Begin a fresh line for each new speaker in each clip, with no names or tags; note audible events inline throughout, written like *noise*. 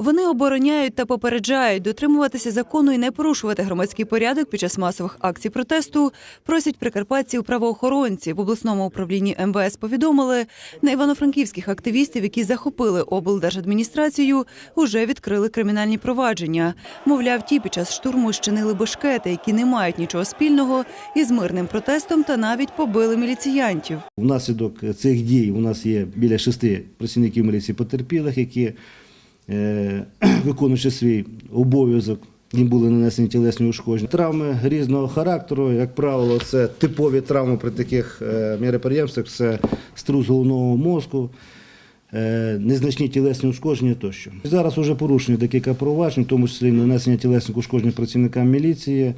Вони обороняють та попереджають дотримуватися закону і не порушувати громадський порядок під час масових акцій протесту. Просять прикарпатців правоохоронці в обласному управлінні МВС. Повідомили на івано-франківських активістів, які захопили облдержадміністрацію, уже відкрили кримінальні провадження. Мовляв, ті під час штурму щинили бешкети, які не мають нічого спільного із мирним протестом та навіть побили міліціянтів.
Внаслідок цих дій у нас є біля шести працівників міліції потерпілих, які, *clears throat* виконуючи свій обов'язок, їм були нанесені тілесні ушкодження. Травми різного характеру, як правило, це типові травми при таких е, міроприємствах, це струс головного мозку. е, Незначні тілесні ушкодження тощо. Зараз вже порушені декілька проваджень, в тому числі нанесення тілесних ушкоджень працівникам міліції,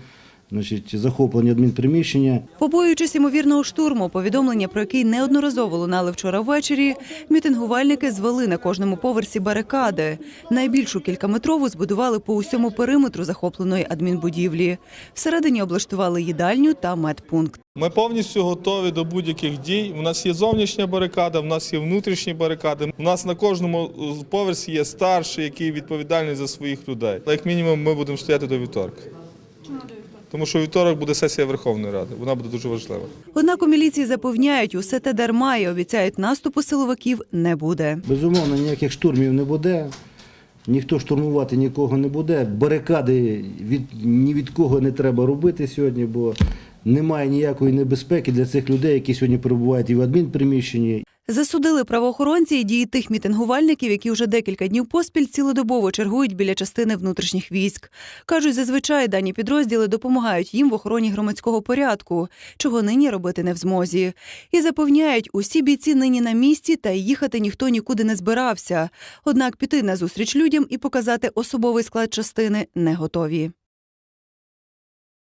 значить, захоплення адмінприміщення.
Побоюючись ймовірного штурму, повідомлення про який неодноразово лунали вчора ввечері, мітингувальники звели на кожному поверсі барикади. Найбільшу кількаметрову збудували по усьому периметру захопленої адмінбудівлі. Всередині облаштували їдальню та медпункт.
Ми повністю готові до будь-яких дій. У нас є зовнішня барикада, у нас є внутрішні барикади. У нас на кожному поверсі є старший, який відповідальний за своїх людей. Як мінімум, ми будемо стояти до вівторка. Тому що вівторок буде сесія Верховної Ради. Вона буде дуже важлива.
Однак у міліції запевняють, усе те дарма і обіцяють, наступу силовиків не буде.
Безумовно, ніяких штурмів не буде. Ніхто штурмувати нікого не буде. Барикади від, ні від кого не треба робити сьогодні, бо немає ніякої небезпеки для цих людей, які сьогодні перебувають і в адмінприміщенні,
Засудили правоохоронці і дії тих мітингувальників, які вже декілька днів поспіль цілодобово чергують біля частини внутрішніх військ. Кажуть, зазвичай дані підрозділи допомагають їм в охороні громадського порядку, чого нині робити не в змозі. І запевняють, усі бійці нині на місці та їхати ніхто нікуди не збирався. Однак піти на зустріч людям і показати особовий склад частини не готові.